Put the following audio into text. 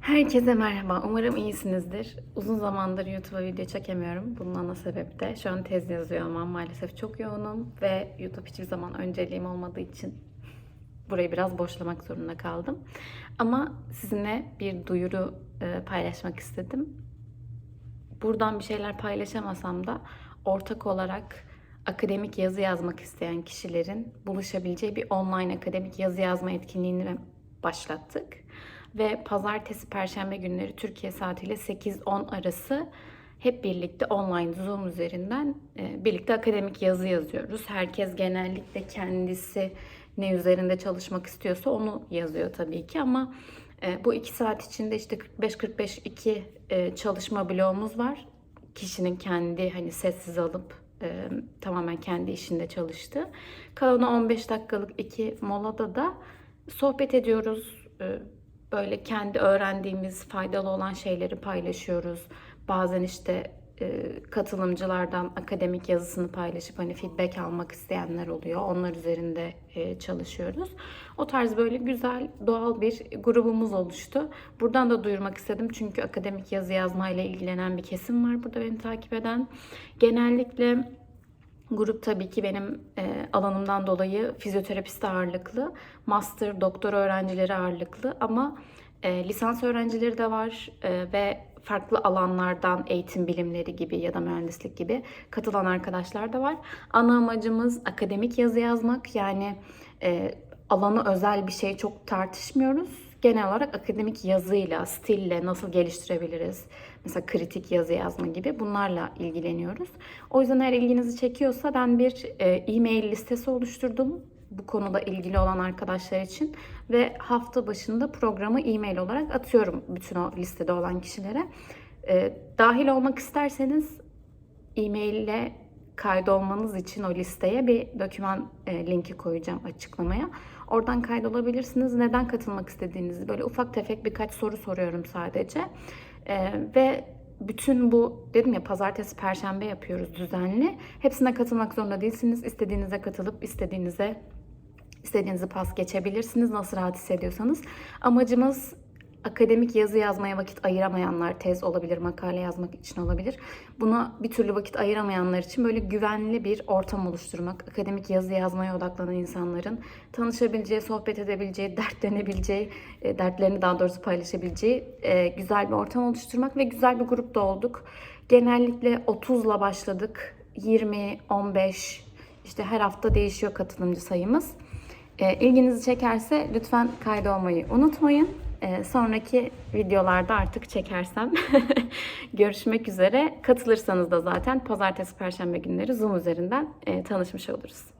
Herkese merhaba. Umarım iyisinizdir. Uzun zamandır YouTube'a video çekemiyorum. Bunun ana sebebi de şu an tez yazıyor ama maalesef çok yoğunum ve YouTube hiçbir zaman önceliğim olmadığı için burayı biraz boşlamak zorunda kaldım. Ama sizinle bir duyuru e, paylaşmak istedim. Buradan bir şeyler paylaşamasam da ortak olarak akademik yazı yazmak isteyen kişilerin buluşabileceği bir online akademik yazı yazma etkinliğini başlattık. Ve pazartesi, perşembe günleri Türkiye saatiyle 8-10 arası hep birlikte online Zoom üzerinden e, birlikte akademik yazı yazıyoruz. Herkes genellikle kendisi ne üzerinde çalışmak istiyorsa onu yazıyor tabii ki ama e, bu iki saat içinde işte 45-45 iki e, çalışma bloğumuz var. Kişinin kendi hani sessiz alıp e, tamamen kendi işinde çalıştığı. Kalan 15 dakikalık iki molada da sohbet ediyoruz. E, böyle kendi öğrendiğimiz faydalı olan şeyleri paylaşıyoruz. Bazen işte e, katılımcılardan akademik yazısını paylaşıp hani feedback almak isteyenler oluyor. Onlar üzerinde e, çalışıyoruz. O tarz böyle güzel doğal bir grubumuz oluştu. Buradan da duyurmak istedim çünkü akademik yazı yazmayla ilgilenen bir kesim var burada beni takip eden. Genellikle Grup tabii ki benim e, alanımdan dolayı fizyoterapist ağırlıklı, master, doktor öğrencileri ağırlıklı ama e, lisans öğrencileri de var e, ve farklı alanlardan eğitim bilimleri gibi ya da mühendislik gibi katılan arkadaşlar da var. Ana amacımız akademik yazı yazmak yani e, alanı özel bir şey çok tartışmıyoruz. Genel olarak akademik yazıyla, stille nasıl geliştirebiliriz? Mesela kritik yazı yazma gibi bunlarla ilgileniyoruz. O yüzden eğer ilginizi çekiyorsa ben bir e, e-mail listesi oluşturdum bu konuda ilgili olan arkadaşlar için ve hafta başında programı e-mail olarak atıyorum bütün o listede olan kişilere. E, dahil olmak isterseniz e-mail ile kaydolmanız için o listeye bir doküman e, linki koyacağım açıklamaya. Oradan kaydolabilirsiniz. Neden katılmak istediğinizi böyle ufak tefek birkaç soru soruyorum sadece. E, ve bütün bu dedim ya pazartesi perşembe yapıyoruz düzenli. Hepsine katılmak zorunda değilsiniz. İstediğinize katılıp istediğinize istediğinizi pas geçebilirsiniz nasıl rahat hissediyorsanız. Amacımız akademik yazı yazmaya vakit ayıramayanlar, tez olabilir, makale yazmak için olabilir. Buna bir türlü vakit ayıramayanlar için böyle güvenli bir ortam oluşturmak. Akademik yazı yazmaya odaklanan insanların tanışabileceği, sohbet edebileceği, dertlenebileceği, e, dertlerini daha doğrusu paylaşabileceği e, güzel bir ortam oluşturmak ve güzel bir grupta olduk. Genellikle 30'la başladık. 20, 15, işte her hafta değişiyor katılımcı sayımız. E, ilginizi çekerse lütfen kaydolmayı unutmayın. E, sonraki videolarda artık çekersem görüşmek üzere. Katılırsanız da zaten pazartesi, perşembe günleri Zoom üzerinden e, tanışmış oluruz.